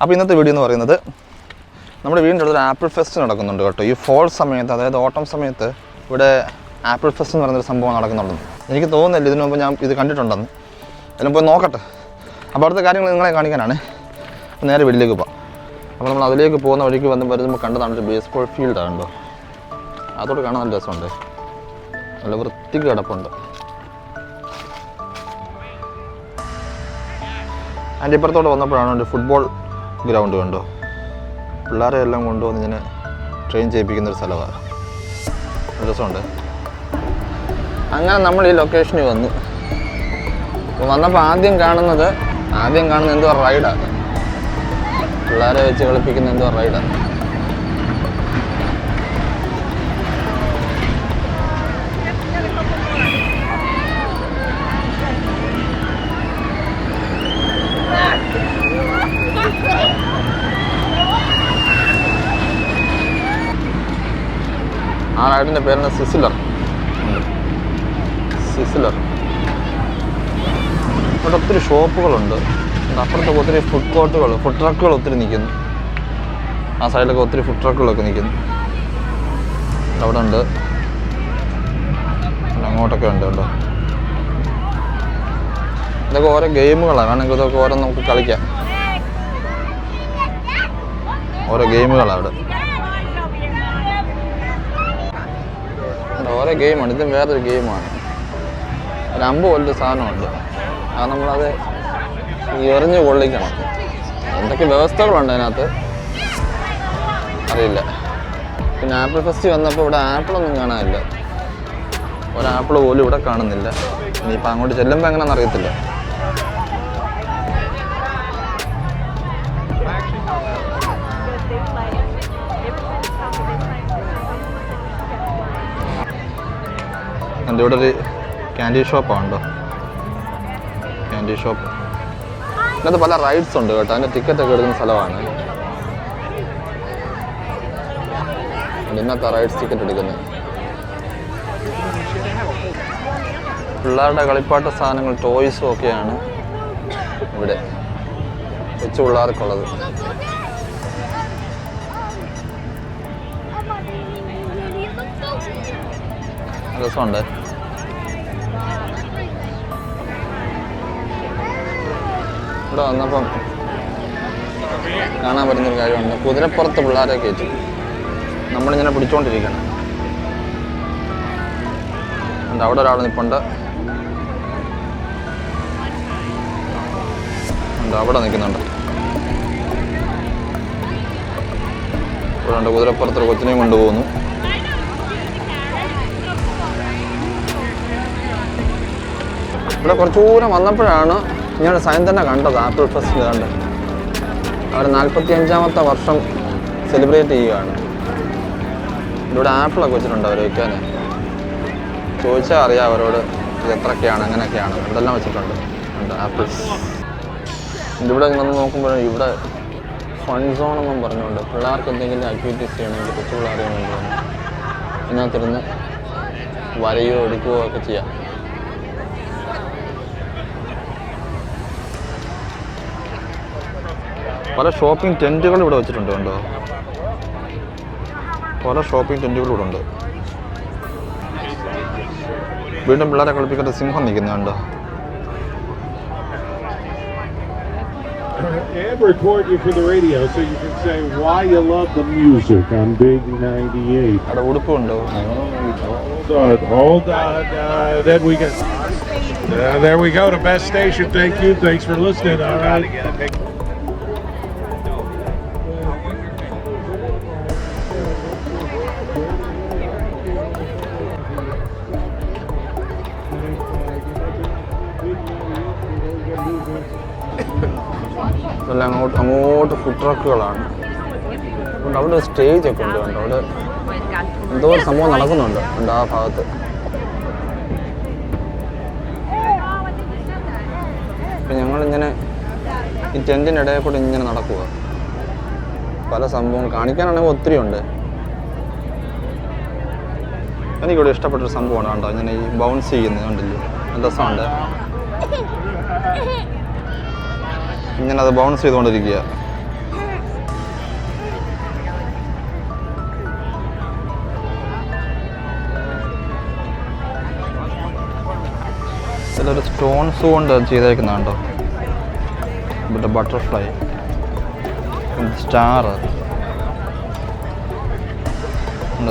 അപ്പോൾ ഇന്നത്തെ വീഡിയോ എന്ന് പറയുന്നത് നമ്മുടെ വീടിന്റെ അടുത്തൊരു ആപ്പിൾ ഫെസ്റ്റ് നടക്കുന്നുണ്ട് കേട്ടോ. ഈ ഫോൾ സമയത്ത് അതായത് ഓട്ടം സമയത്ത് ഇവിടെ ആപ്പിൾ ഫെസ്റ്റ് എന്ന് പറയുന്നൊരു സംഭവം നടക്കുന്നുണ്ടെന്ന് എനിക്ക് തോന്നുന്നില്ല ഇതിനു മുമ്പ് ഞാൻ ഇത് കണ്ടിട്ടുണ്ടെന്ന്. എല്ലാം പോയി നോക്കട്ടെ. അപ്പോൾ അടുത്ത കാര്യങ്ങൾ നിങ്ങളെ കാണിക്കാനാണ്. നേരെ വീട്ടിലേക്ക് പോകാം അപ്പോൾ നമ്മൾ അതിലേക്ക് പോകുന്ന വഴിക്ക് വന്ന് വരുമ്പോൾ കണ്ടതാണ് ഒരു ബേസ്ബോൾ ഫീൽഡ് ആണല്ലോ അതോട് കാണാൻ നല്ല രസമുണ്ട്. നല്ല വൃത്തിക്ക് കിടപ്പുണ്ട്. അതിന്റെ ഇപ്പുറത്തോട്ട് വന്നപ്പോഴാണ് ഒരു ഫുട്ബോൾ ഗ്രൗണ്ട് കണ്ടോ? പിള്ളേരെ എല്ലാം കൊണ്ടുവന്ന് ഇങ്ങനെ ട്രെയിൻ ചെയ്യിപ്പിക്കുന്ന ഒരു സ്ഥലമാണ് രസമുണ്ട്. അങ്ങനെ നമ്മൾ ഈ ലൊക്കേഷനിൽ വന്നു. വന്നപ്പോൾ ആദ്യം കാണുന്നത് ആദ്യം കാണുന്നത് എന്തോ റൈഡാണ് പിള്ളേരെ വെച്ച് കളിപ്പിക്കുന്ന എന്തോ റൈഡാണ് ആ റൈഡിന്റെ പേരാണ് സിസിലർ. സിസിലർ. ഇവിടെ ഒത്തിരി ഷോപ്പുകളുണ്ട്. അപ്പുറത്ത് ഒത്തിരി ഫുഡ് കോർട്ടുകൾ ഫുഡ് ട്രക്കുകൾ ഒത്തിരി നിൽക്കുന്നു. ആ സൈഡിലൊക്കെ ഒത്തിരി ഫുഡ് ട്രക്കുകളൊക്കെ നിൽക്കുന്നു. അവിടെ ഉണ്ട്. അങ്ങോട്ടൊക്കെ ഉണ്ട് കേട്ടോ. ഇതൊക്കെ ഓരോ ഗെയിമുകളാണ് വേണമെങ്കിൽ ഇതൊക്കെ ഓരോ നമുക്ക് കളിക്കാം. ഓരോ ഗെയിമുകളാണ് അവിടെ. ഓരോ ഗെയിമാണ് ഇതും വേറൊരു ഗെയിമാണ് ഒരു അമ്പ് പോലൊരു സാധനമുണ്ട്. അത് നമ്മളത് എറിഞ്ഞ് കൊള്ളിക്കണം എന്തൊക്കെ വ്യവസ്ഥകളുണ്ട് അതിനകത്ത്? അറിയില്ല. പിന്നെ ആപ്പിൾ ഫസ്റ്റ് വന്നപ്പോൾ ഇവിടെ ആപ്പിളൊന്നും കാണാനില്ല. ഒരാപ്പിൾ പോലും ഇവിടെ കാണുന്നില്ല. ഇനിയിപ്പോൾ അങ്ങോട്ട് ചെല്ലുമ്പോൾ എങ്ങനെയാണെന്ന് അറിയത്തില്ല. എന്റെ ഇവിടെ ഒരു ക്യാൻഡി ഷോപ്പാണല്ലോ ക്യാൻഡി ഷോപ്പ് ഇതിനകത്ത് പല റൈഡ്സ് ഉണ്ട് കേട്ടോ. അതിന്റെ ടിക്കറ്റ് ഒക്കെ എടുക്കുന്ന സ്ഥലമാണ്. ഇന്നത്തെ റൈഡ്സ് ടിക്കറ്റ് എടുക്കുന്നത്. പിള്ളേരുടെ കളിപ്പാട്ട സാധനങ്ങൾ ടോയ്സും ഒക്കെയാണ് ഇവിടെ കൊച്ചു പിള്ളേർക്കുള്ളത്. രസമുണ്ട്. ഇവിടെ വന്നപ്പം കാണാൻ പറ്റുന്നൊരു കാര്യമുണ്ട്. കുതിരപ്പുറത്ത് പിള്ളേരെ കയറ്റി. നമ്മളിങ്ങനെ പിടിച്ചോണ്ടിരിക്കണം. ഉണ്ട് അവിടെ ഒരാൾ നിൽപ്പുണ്ട് ഉണ്ട് അവിടെ നിൽക്കുന്നുണ്ട്. ഇവിടെ ഉണ്ട് കുതിരപ്പുറത്തൊരു കൊച്ചിനെയും കൊണ്ടുപോകുന്നു. ഇവിടെ കുറച്ച് ദൂരം വന്നപ്പോഴാണ് ഞാൻ സ്വയം തന്നെ കണ്ടത് ആപ്പിൾ ഫെസ്റ്റ് കണ്ട്. അവർ നാൽപ്പത്തി അഞ്ചാമത്തെ വർഷം സെലിബ്രേറ്റ് ചെയ്യുകയാണ് ഇവിടെ ആപ്പിളൊക്കെ വെച്ചിട്ടുണ്ട് അവർ വയ്ക്കാൻ ചോദിച്ചാൽ അറിയാം അവരോട് ഇത് എത്രയൊക്കെയാണ് അങ്ങനെയൊക്കെയാണ് ഇതെല്ലാം വെച്ചിട്ടുണ്ട്. ഉണ്ട് ആപ്പിൾസ് ഇവിടെ വന്ന് നോക്കുമ്പോൾ ഇവിടെ ഫൺ സോൺ എന്നും പറഞ്ഞുകൊണ്ട് പിള്ളേർക്ക് എന്തെങ്കിലും ആക്ടിവിറ്റീസ് ചെയ്യണമെങ്കിൽ കൊച്ചു പിള്ളേരെ കൊണ്ടുവന്ന് ഇതിനകത്തിരുന്ന് വരയോ എടുക്കുകയോ ഒക്കെ ചെയ്യാം. പല ഷോപ്പിംഗ് ടെന്റുകൾ ഇവിടെ വെച്ചിട്ടുണ്ട് കണ്ടോ പല ഷോപ്പിംഗ് ടെന്റുകൾ ഇവിടെ ഉണ്ട് വീണ്ടും പിള്ളേരെ കളിപ്പിക്കേണ്ട സിംഹം നിൽക്കുന്നു കണ്ടോ and report you for the radio so you can say why you love the music on Big 98. അവിടെ ഉടുപ്പുണ്ട് Hold on, hold on. Uh, then we get. Uh, there we go. The best station. Thank you. Thanks for listening. All right. ഇതെല്ലാം അങ്ങോട്ട് അങ്ങോട്ട് food ട്രക്കുകളാണ് അതുകൊണ്ട് അവിടെ ഒരു stage ഒക്കെ ഉണ്ട് കണ്ടോ? അവിടെ എന്തോ ഒരു സംഭവം നടക്കുന്നുണ്ട് ഉണ്ട് ആ ഭാഗത്ത്. അപ്പം ഞങ്ങളിങ്ങനെ ഈ ടെന്റിന്റെ ഇടയിൽ കൂടെ ഇങ്ങനെ നടക്കുക പല സംഭവങ്ങൾ കാണിക്കാനാണെങ്കിൽ ഒത്തിരി ഉണ്ട്. എനിക്കിവിടെ ഇഷ്ടപ്പെട്ടൊരു സംഭവമാണ് കണ്ടോ? ഇങ്ങനെ ഈ ബൗൺസ് ചെയ്യുന്നത് കണ്ടില്ലേ? രസമുണ്ട്. ഇങ്ങനെ അത് ബൗൺസ് ചെയ്തുകൊണ്ടിരിക്കുക. ഇതൊരു സ്റ്റോൺസ് കൊണ്ട് ചെയ്തേക്കുന്ന കേട്ടോ ഇവിടെ ബട്ടർഫ്ലൈ സ്റ്റാർ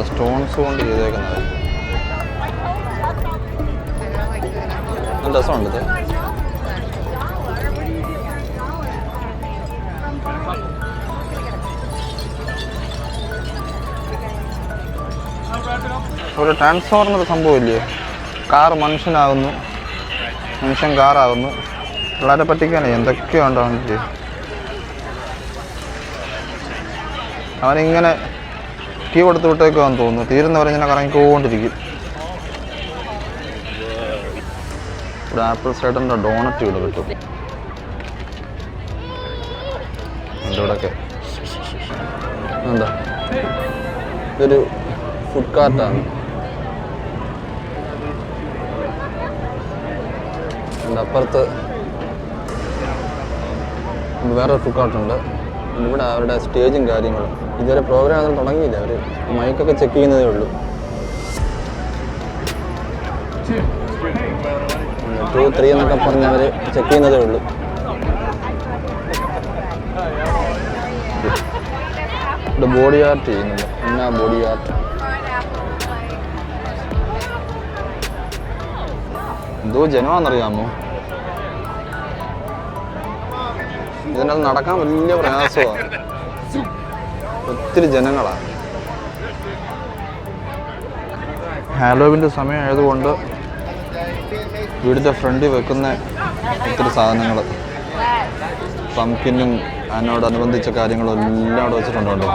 സ്റ്റോൺസ് കൊണ്ട് ചെയ്തേക്കുന്നത്. രസമുണ്ടത് ഒരു ട്രാൻസ്ഫോർമർ സംഭവമില്ലേ? കാർ മനുഷ്യനാകുന്നു. മനുഷ്യൻ കാറാകുന്നു പിള്ളേരെ പറ്റിക്കാനേ എന്തൊക്കെയോ ഉണ്ടാവുന്നില്ലേ അവനിങ്ങനെ കീ കൊടുത്ത് വിട്ടേക്കാന്ന് തോന്നുന്നു. തീരുന്നവരെ ഇങ്ങനെ കറങ്ങിക്കൊണ്ടിരിക്കും. ഇവിടെ ആപ്പിൾ സൈഡറിന്റെ ഡോണറ്റ് ഇവിടെ കിട്ടും. എന്റെ ഇവിടെയൊക്കെ. എന്താ? ഇതൊരു ഫുഡ് കാർട്ടാണ് അതിന്റെ അപ്പുറത്ത് വേറെ ഫുഡ് കാർട്ടുണ്ട് ഇവിടെ അവരുടെ സ്റ്റേജും കാര്യങ്ങളും. ഇതുവരെ പ്രോഗ്രാം ഒന്നും തുടങ്ങിയില്ല. അവർ മൈക്കൊക്കെ ചെക്ക് ചെയ്യുന്നതേ ഉള്ളൂ. ടു ത്രീ എന്നൊക്കെ പറഞ്ഞ് അവർ ചെക്ക് ചെയ്യുന്നതേ ഉള്ളൂ. ഇവിടെ ബോഡി ആർട്ട് ചെയ്യുന്നുണ്ട്. എന്നാ ബോഡി ആർട്ട് എന്തോ ജനമാണെന്നറിയാമോ? ഇതിനകത്ത് നടക്കാൻ വലിയ പ്രയാസമാണ് ഒത്തിരി ജനങ്ങളാണ് ഹാലോവിന്റെ സമയമായതുകൊണ്ട് വീടിന്റെ ഫ്രണ്ടിൽ വെക്കുന്ന ഒത്തിരി സാധനങ്ങൾ പംകിനും അതിനോടനുബന്ധിച്ച കാര്യങ്ങളും എല്ലാം അവിടെ വെച്ചിട്ടുണ്ട്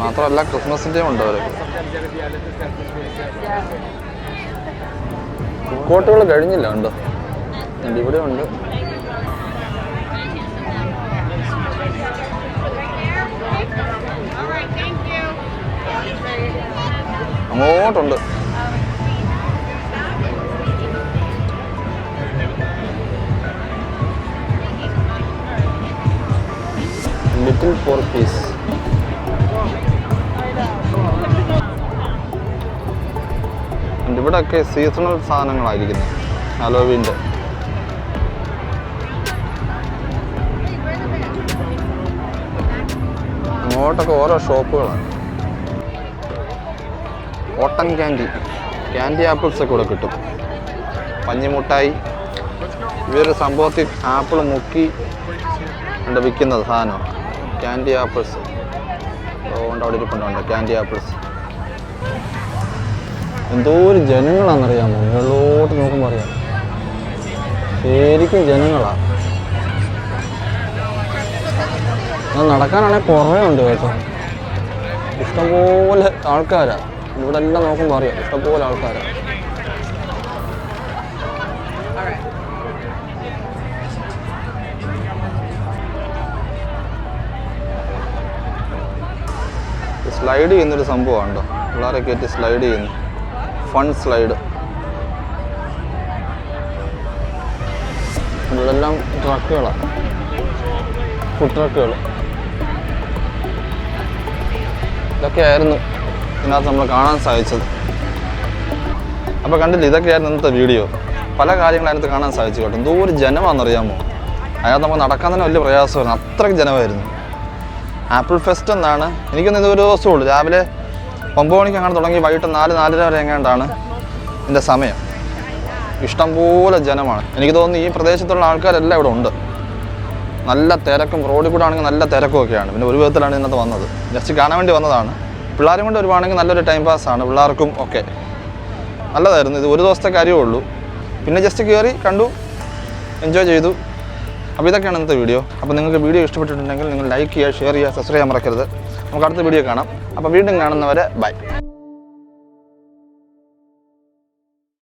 മാത്രമല്ല ക്രിസ്മസിന്റെയും ഉണ്ട് അവർ കോട്ടുകൾ കഴിഞ്ഞില്ല ഉണ്ടോ? ഇവിടെ ഉണ്ട്. അങ്ങോട്ടുണ്ട്. ഇവിടെയൊക്കെ സീസണൽ സാധനങ്ങളായിരിക്കുന്നത് ഹലോവിന്റെ അങ്ങോട്ടൊക്കെ ഓരോ ഷോപ്പുകളാണ്. Cotton candy. ക്യാൻഡി ആപ്പിൾസ് ഒക്കെ ഇവിടെ കിട്ടും. പഞ്ഞിമുട്ടായി. ഇവരൊരു സംഭവത്തിൽ ആപ്പിൾ മുക്കി ഉണ്ട് വിൽക്കുന്നത് സാധനം ക്യാൻഡി ആപ്പിൾസ്. അതുകൊണ്ട് അവിടെ ഇരിപ്പുണ്ടോ ക്യാൻഡി ആപ്പിൾസ്. എന്തോ ഒരു ജനങ്ങളാണെന്നറിയാമോ? മുകളിലോട്ട് നോക്കുമ്പോൾ അറിയാം. ശരിക്കും ജനങ്ങളാണ് നടക്കാനാണെങ്കിൽ കുറേ ഉണ്ട് കേട്ടോ. ഇഷ്ടംപോലെ ആൾക്കാരാ. ഇവിടെ എല്ലാം നോക്കുമ്പോൾ അറിയാം. ഇഷ്ടംപോലെ ആൾക്കാരാ. സ്ലൈഡ് ചെയ്യുന്നൊരു സംഭവമാണ് കേട്ടോ പിള്ളേരെ കയറ്റി സ്ലൈഡ് ചെയ്യുന്നു. സ്ലൈഡ് ഇതെല്ലാം ട്രക്കുകളാണ് ഫുഡ് ട്രക്കുകൾ ഇതൊക്കെയായിരുന്നു ഇതിനകത്ത് നമ്മൾ കാണാൻ സാധിച്ചത്. അപ്പോൾ കണ്ടില്ല ഇതൊക്കെയായിരുന്നു ഇന്നത്തെ വീഡിയോ. പല കാര്യങ്ങളും അതിനകത്ത് കാണാൻ സാധിച്ചു കേട്ടോ. എന്തോ ഒരു ജനമാണെന്നറിയാമോ? അതിനകത്ത് നമുക്ക് നടക്കാൻ തന്നെ വലിയ പ്രയാസമായിരുന്നു. അത്രയ്ക്ക് ജനമായിരുന്നു. ആപ്പിൾ ഫെസ്റ്റ് എന്നാണ്. എനിക്കൊന്നും ഇത് ഒരു ദിവസമേ ഉള്ളൂ. രാവിലെ ഒമ്പത് മണിക്ക് അങ്ങനെ തുടങ്ങി വൈകിട്ട് നാല് നാലര വരെ എങ്ങാണ്ടാണ് എന്റെ സമയം. ഇഷ്ടംപോലെ ജനമാണ്. എനിക്ക് തോന്നുന്നു ഈ പ്രദേശത്തുള്ള ആൾക്കാരെല്ലാം ഇവിടെ ഉണ്ട്. നല്ല തിരക്കും റോഡിൽ കൂടെ ആണെങ്കിൽ നല്ല തിരക്കും ഒക്കെയാണ്. പിന്നെ ഒരു വിധത്തിലാണ് ഇന്നത്തെ വന്നത്. ജസ്റ്റ് കാണാൻ വേണ്ടി വന്നതാണ്. പിള്ളേരും കൊണ്ട് വരുവാണെങ്കിൽ നല്ലൊരു ടൈം പാസ്സാണ് പിള്ളേർക്കും ഒക്കെ. നല്ലതായിരുന്നു. ഇത് ഒരു ദിവസത്തെ കാര്യമേ ഉള്ളൂ. പിന്നെ ജസ്റ്റ് കയറി കണ്ടു എൻജോയ് ചെയ്തു. അപ്പോൾ ഇതൊക്കെയാണ് ഇന്നത്തെ വീഡിയോ. അപ്പോൾ നിങ്ങൾക്ക് വീഡിയോ ഇഷ്ടപ്പെട്ടിട്ടുണ്ടെങ്കിൽ നിങ്ങൾ ലൈക്ക് ചെയ്യുക ഷെയർ ചെയ്യുക സബ്സ്ക്രൈബ് ചെയ്യാൻ മറക്കരുത്. നമുക്ക് അടുത്ത വീഡിയോ കാണാം. അപ്പോൾ വീണ്ടും കാണുന്നവരെ ബൈ